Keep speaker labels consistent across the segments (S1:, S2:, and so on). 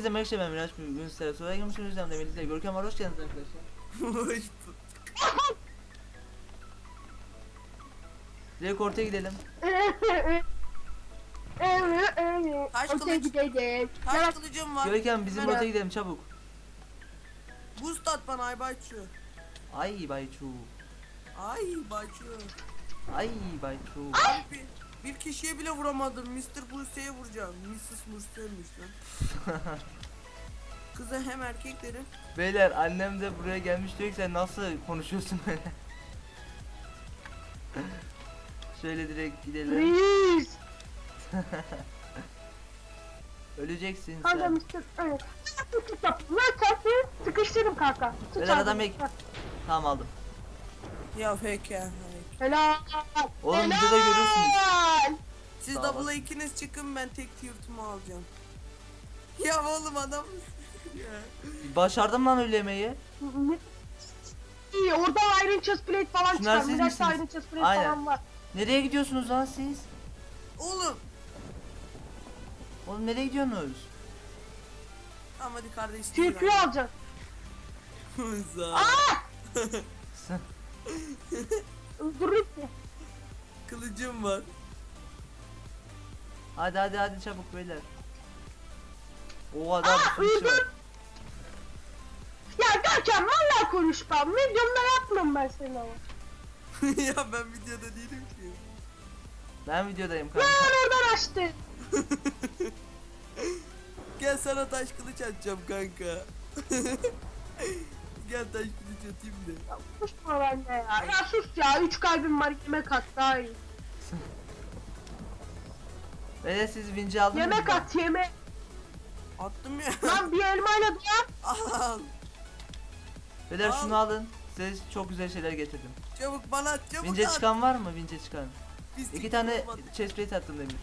S1: Herkese merhaba ben Miraç Bugün sizlere soruya girmiş olacağım demeliyiz. Görkem var hoş geldiniz arkadaşlar.
S2: Hoş
S1: Direkt ortaya gidelim.
S2: Taş
S3: Okey
S2: kılıç.
S3: gidelim.
S2: Taş kılıcım var.
S1: Görkem bizim
S2: Merhaba.
S1: ortaya gidelim çabuk.
S2: Boost at bana Aybayçu.
S1: Ay Bayçu.
S2: Ay Bayçu.
S1: Ay Bayçu.
S2: Abi bir, kişiye bile vuramadım. Mr. Buse'ye vuracağım. Mrs. Buse'ymiş lan. Kıza hem erkek derim.
S1: Beyler annem de buraya gelmiş diyor ki sen nasıl konuşuyorsun böyle. Şöyle direkt gidelim.
S3: Reis.
S1: Öleceksin sen.
S3: Mr. Evet. Tut yap. Lan çarpıyı sıkıştırdım kanka. Tut
S1: Beyler adam ek. Tamam aldım.
S2: Ya fake ya. fake.
S3: Helal.
S1: Oğlum
S3: Helal.
S1: videoda görürsünüz.
S2: Siz
S1: Sağ
S2: double'a ikiniz çıkın ben tek tiyurtumu alacağım. Ya oğlum adam.
S1: Başardım lan ölemeyi.
S3: İyi orada Iron Chest Plate falan
S1: Şunlar
S3: çıkar.
S1: siz misiniz?
S3: Iron Chest Plate
S1: Aynen.
S3: falan var.
S1: Nereye gidiyorsunuz lan siz?
S2: Oğlum.
S1: Oğlum nereye gidiyorsunuz?
S2: Tamam hadi kardeş.
S3: Türküyü alacağız.
S2: Za.
S3: Öldürürüz ki.
S2: Kılıcım var.
S1: hadi hadi hadi çabuk beyler. O
S3: Aa,
S1: bir sürü şey var.
S3: öldür. Ya Görkem valla konuşmam. Videomda yapmam ben seni ama.
S2: ya ben videoda değilim ki.
S1: Ben videodayım kanka.
S3: oradan açtı.
S2: Gel sana taş kılıç atacağım kanka. Gel taş kılıç atayım da.
S3: Ya konuşma bende ya. Ya sus ya. Üç kalbim var. Yemek at daha iyi.
S1: Beyler siz vinci aldınız
S3: Yemek
S1: mı?
S3: at yemek.
S2: Attım ya.
S3: Lan bir elmayla duvar.
S2: Al.
S1: Beyler
S2: Al.
S1: şunu alın. Size çok güzel şeyler getirdim.
S2: Çabuk bana at çabuk
S1: Vince
S2: at.
S1: çıkan var mı? Vince çıkan.
S2: Pislik
S1: İki tane
S2: olmadı.
S1: chest plate attım demir.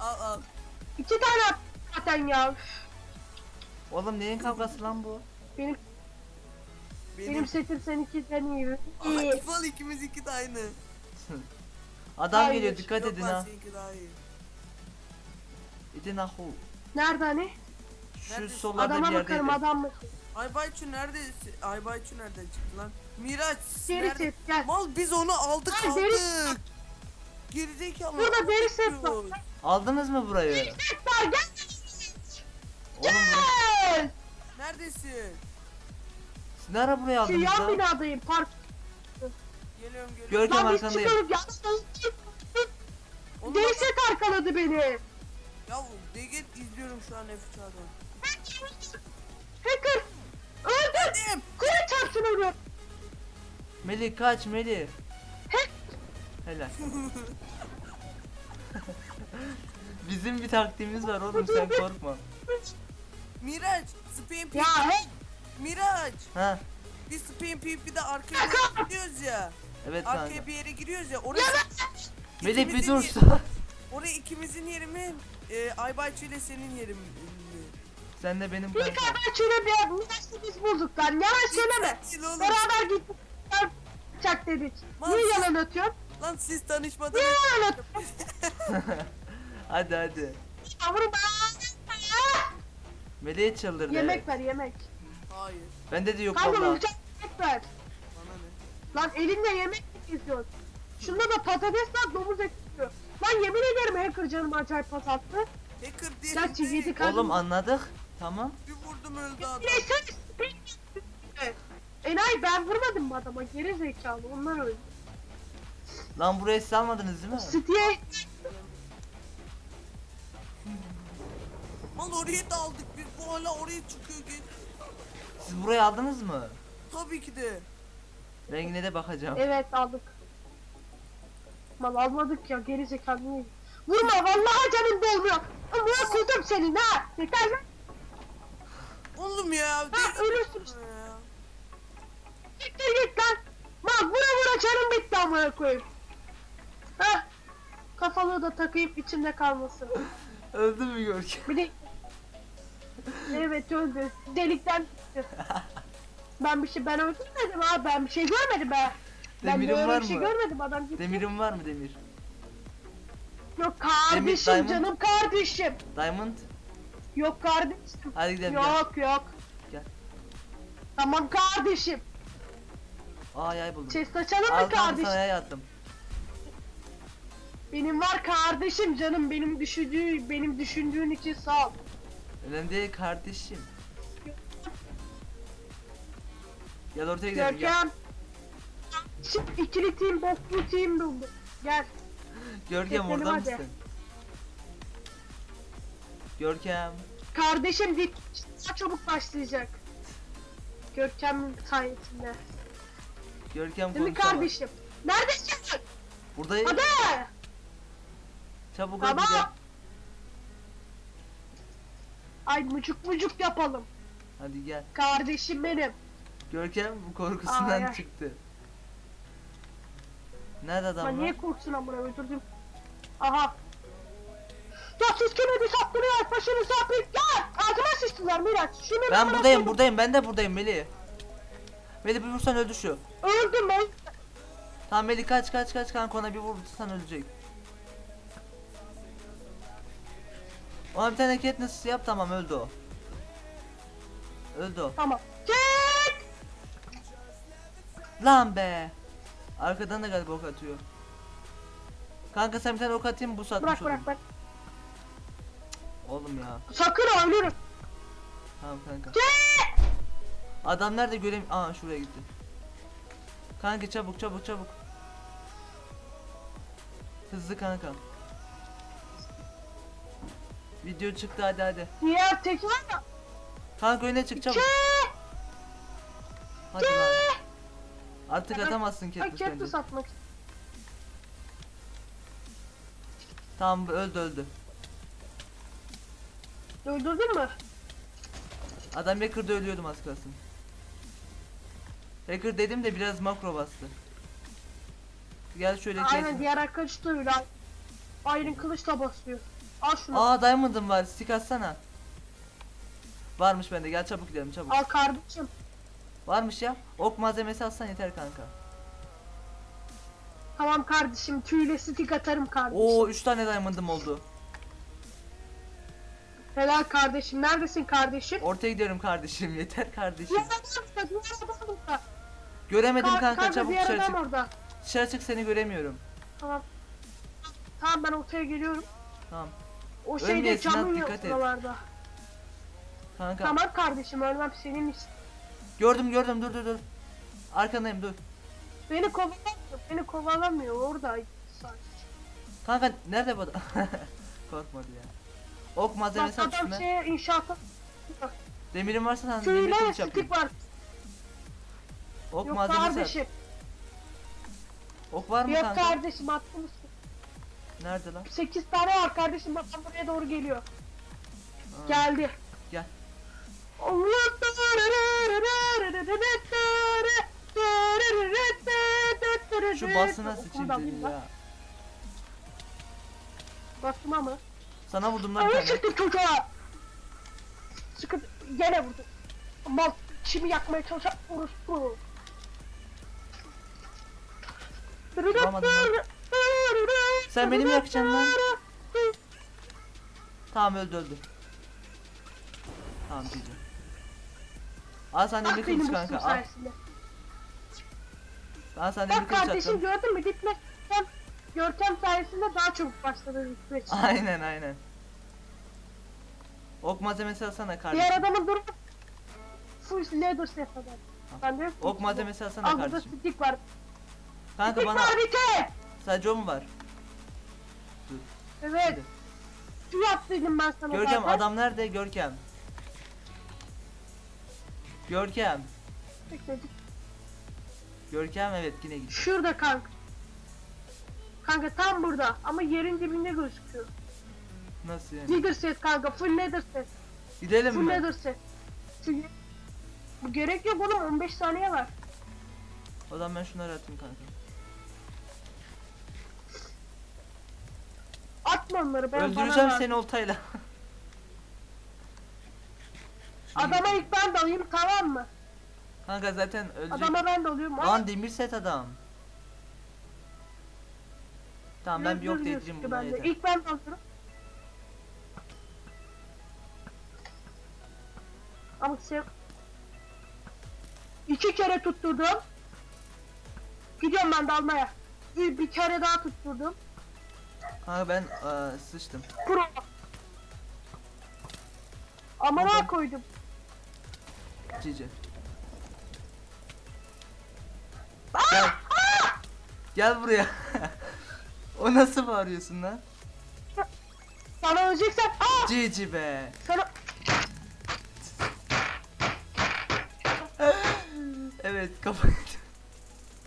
S2: Al al.
S3: İki tane at zaten ya.
S1: Oğlum neyin kavgası lan bu?
S3: Benim
S2: Benim.
S3: benim setim seninkinden iyi.
S2: Aa,
S3: İyi.
S2: İfal ikimiz iki de aynı.
S1: Adam
S3: Hayır.
S1: geliyor dikkat
S2: Yok
S1: edin ha.
S2: seninki daha iyi.
S1: İdin ahu.
S3: Nerede hani?
S1: Şu
S2: Neredesin?
S1: sollarda bir
S3: Adama
S1: yerdeydi.
S3: bakarım adam mı?
S2: Aybayçu nerede? Aybayçu nereden çıktı lan? Miraç
S3: Deri
S2: nerede?
S3: set gel.
S2: Mal biz onu aldık
S3: Ay, deri-
S2: aldık. Gerizekalı.
S3: Burada deri set var.
S1: Aldınız mı burayı?
S3: Set var gel.
S1: Oğlum bu-.
S2: Neredesin?
S1: siz ne ara buraya
S3: Şu
S1: aldınız
S3: yan
S1: lan?
S3: binadayım park.
S2: Geliyorum geliyorum.
S1: Görkem
S3: Lan biz
S1: arkandayım.
S3: çıkıyoruz ya.
S2: Oğlum
S3: set arkaladı beni.
S2: Ya Deget izliyorum şu an F3'adan.
S3: Hacker. Öldür.
S2: Dedim.
S3: Kule çarpsın onu.
S1: Melih kaç Melih.
S3: He.
S1: Helal. Bizim bir taktiğimiz var oğlum sen korkma.
S2: Miraç, spin peep.
S3: Ya he.
S2: Miraç.
S1: Ha
S2: Biz spin bir de arkaya doğru gidiyoruz ya.
S1: evet kanka.
S2: Arkaya bir yere giriyoruz ya. Oraya
S1: Melih bir
S2: ikimizin
S1: dur.
S2: ye- Oraya ikimizin yeri mi? E, Aybayçı ile senin yerin mi?
S1: Sen de benim
S3: Bir
S1: kanka.
S3: kadar şöyle bir üniversite biz bulduk lan. Yalan söyleme.
S2: Değil oğlum.
S3: Beraber gittik. Çak dedik. Niye yalan atıyorsun?
S2: Lan siz tanışmadan
S3: Niye yalan atıyorsun?
S1: hadi hadi.
S3: Yavrum
S1: Melih çıldırdı.
S3: Yemek
S1: evet.
S3: ver yemek.
S2: Hayır.
S1: Bende de yok
S3: Kanka
S1: valla.
S3: olacak yemek ver.
S2: Bana ne?
S3: Lan elinle yemek mi istiyorsun? Şunda da patates var domuz eti istiyor. Lan yemin ederim hacker canım acayip pas attı.
S2: Hacker değil. Değil.
S3: yedi kalbim.
S1: Oğlum anladık. Tamam.
S2: Bir vurdum öldü adam.
S3: Yine sen Enayi ben vurmadım mı adama geri zekalı onlar öldü.
S1: Lan burayı siz almadınız değil mi?
S3: City'ye
S2: Mal oraya da aldık biz bu hala oraya çıkıyor gel.
S1: Siz burayı aldınız mı?
S2: Tabii ki de.
S1: Ben yine de bakacağım.
S3: evet aldık. Mal almadık ya geri zekalı niye? Vurma vallahi canım dolmuyor. Amına koydum senin ha. Yeter lan.
S2: Oğlum ya.
S3: Ha
S2: değil-
S3: ölürsün işte.
S2: Ya.
S3: Siktir git lan. Mal vura vura canım bitti amına koyayım. Ha. Kafalığı da takayım içimde kalmasın.
S1: Öldü mü Görkem?
S3: Bir de Evet öldü. Delikten çıktı. Ben bir şey ben öldürmedim abi ben bir şey görmedim be. Ben
S1: Demirin
S3: böyle
S1: var
S3: bir şey
S1: mı?
S3: görmedim adam gitti.
S1: Demirin var mı demir?
S3: Yok kardeşim
S1: Demir, diamond.
S3: canım kardeşim.
S1: Diamond?
S3: Yok kardeşim.
S1: Hadi gidelim gel.
S3: Yok yok.
S1: Gel.
S3: Tamam kardeşim.
S1: Aa yay buldum.
S3: Chest açalım mı
S1: Al kanka
S3: kardeşim?
S1: sana yay attım.
S3: Benim var kardeşim canım benim düşündüğü benim düşündüğün için sağ ol.
S1: Önemli değil kardeşim. Gel ortaya gidelim gel.
S3: Görkem. Şimdi ikili team, boklu team buldu. Gel.
S1: Görkem
S3: Gidelim
S1: orada
S3: hadi.
S1: mısın? Görkem.
S3: Kardeşim dik daha çabuk başlayacak. Görkem'in sayesinde.
S1: Görkem
S3: Değil mi
S1: konuşamaz.
S3: kardeşim? Neredesin?
S1: Buradayım.
S3: Hadi.
S1: Çabuk
S3: Tamam.
S1: hadi gel.
S3: Ay mucuk mucuk yapalım.
S1: Hadi gel.
S3: Kardeşim benim.
S1: Görkem korkusundan
S3: Ay, ay.
S1: çıktı. Nerede
S3: Lan
S1: adam
S3: niye
S1: var?
S3: korksun amına öldürdüm. Aha. Ya siz kime diş attırıyor? Başını sapık. Ya ağzıma sıçtılar Miraç. Şunu
S1: Ben buradayım
S3: koydum.
S1: buradayım ben de buradayım Melih. Melih bir vursan öldü şu.
S3: Öldüm ben.
S1: Tamam Melih kaç kaç kaç kanka ona bir vursan ölecek. Ona bir tane Katniss yap tamam öldü o. Öldü o.
S3: Tamam. Çek.
S1: Lan be. Arkadan da galiba ok atıyor. Kanka sen bir tane ok atayım bu satmış
S3: Bırak bırak bırak.
S1: Oğlum ya.
S3: Sakın ha, ölürüm.
S1: Tamam kanka.
S3: Çek.
S1: Adam nerede göreyim? Aa şuraya gitti. Kanka çabuk çabuk çabuk. Hızlı kanka. Video çıktı hadi hadi.
S3: Diğer tek var ya.
S1: Kanka öne çık çabuk. Hadi lan. Artık
S3: Ben-
S1: atamazsın
S3: Ay
S1: Katniss bence.
S3: Katniss atmak.
S1: Tamam öldü öldü.
S3: Öldürdün mü?
S1: Adam Hacker'da ölüyordum az kalsın. Hacker dedim de biraz makro bastı. Gel şöyle
S3: Aynen
S1: kes.
S3: diğer arkadaş da öyle. Iron kılıçla basıyor. Al şunu.
S1: Aa diamond'ım var. Stick atsana. Varmış bende. Gel çabuk gidelim çabuk.
S3: Al kardeşim.
S1: Varmış ya. Ok malzemesi atsan yeter kanka.
S3: Tamam kardeşim. Tüyle stick atarım kardeşim.
S1: Oo 3 tane diamond'ım oldu.
S3: Helal kardeşim. Neredesin kardeşim?
S1: Ortaya gidiyorum kardeşim. Yeter kardeşim. Göremedim
S3: Ka-
S1: kanka. Çabuk dışarı çık.
S3: orada.
S1: Dışarı çık seni göremiyorum.
S3: Tamam. Tamam ben ortaya geliyorum.
S1: Tamam.
S3: O şeyde
S1: Ölmeyesin lan,
S3: camın yok
S1: dikkat et.
S3: buralarda.
S1: Kanka.
S3: Tamam kardeşim ölmem senin için.
S1: Gördüm gördüm dur dur dur. Arkandayım dur.
S3: Beni kovalamıyor. Beni kovalamıyor orada.
S1: Kanka nerede bu adam? Korkmadı ya. Ok
S3: Bak
S1: malzemesi at
S3: adam
S1: üstüne.
S3: şeye inşaata
S1: Demirin varsa sen demir kılıç yapayım.
S3: stick var.
S1: Ok
S3: Yok
S1: malzemesi at.
S3: kardeşim.
S1: Ok var mı
S3: Yok
S1: kanka?
S3: kardeşim attım.
S1: Nerede lan?
S3: 8 tane var kardeşim bak buraya doğru geliyor.
S1: Aa,
S3: Geldi.
S1: Gel. Şu basına sıçayım seni ya.
S3: Bastım ama.
S1: Sana vurdum lan
S3: Öyle çıktı çocuğa. Sıkı gene vurdu. Mal çimi yakmaya çalışan orospu.
S1: Vuramadım lan. Sen beni mi yakacaksın lan? Tamam öldü öldü. Tamam güzel. Al sen
S3: Bak benim
S1: kılıç kanka al. Al sen demir
S3: Bak
S1: kılıç
S3: kardeşim
S1: attım.
S3: gördün mü gitme. Sen Görkem sayesinde daha çabuk başladı için.
S1: Aynen aynen. Ok malzemesi alsana
S3: Diğer
S1: kardeşim.
S3: adamın durumu full leather set adam. Ben de
S1: Ok malzemesi alsana
S3: Al burada
S1: kardeşim.
S3: stick var.
S1: Kanka
S3: Stick
S1: bana
S3: var bir tek.
S1: sadece o mu var?
S3: Evet.
S1: Hadi.
S3: Tüy attıydım ben sana
S1: Görkem
S3: zaten.
S1: adam nerede? Görkem. Görkem.
S3: Bekle,
S1: Görkem evet yine gitti.
S3: Şurada kanka. Kanka tam burada ama yerin dibinde gözüküyor.
S1: Nasıl yani?
S3: Leather set kanka full leather set.
S1: Gidelim
S3: Full
S1: mi?
S3: leather set. Çünkü bu gerek yok oğlum 15 saniye var.
S1: O zaman ben şunları atayım kanka.
S3: Atma onları ben
S1: Öldüreceğim
S3: bana
S1: seni oltayla.
S3: Adama ilk ben dalayım tamam mı?
S1: Kanka zaten ölecek.
S3: Adama ben dalıyorum.
S1: Lan demir set adam. Tamam ben bir yok diyeceğim buna yeter.
S3: İlk ben dalıyorum. Ama sev... İki kere tutturdum. Gidiyorum ben dalmaya. Bir, bir kere daha tutturdum.
S1: Kanka ben eee, sıçtım.
S3: Kuro. Amına
S1: Tamam.
S3: koydum.
S1: Cici. Gel. Gel buraya. o nasıl bağırıyorsun lan?
S3: Sana öleceksen... Aa!
S1: Cici be.
S3: Sana...
S1: evet kapat.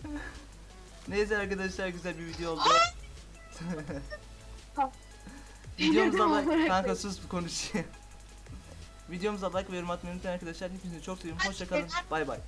S1: Neyse arkadaşlar güzel bir video oldu. Videomuza like kanka sus konuşayım. Videomuza like ve yorum atmayı unutmayın arkadaşlar. Hepinizi çok seviyorum. Hoşçakalın. Bay bay.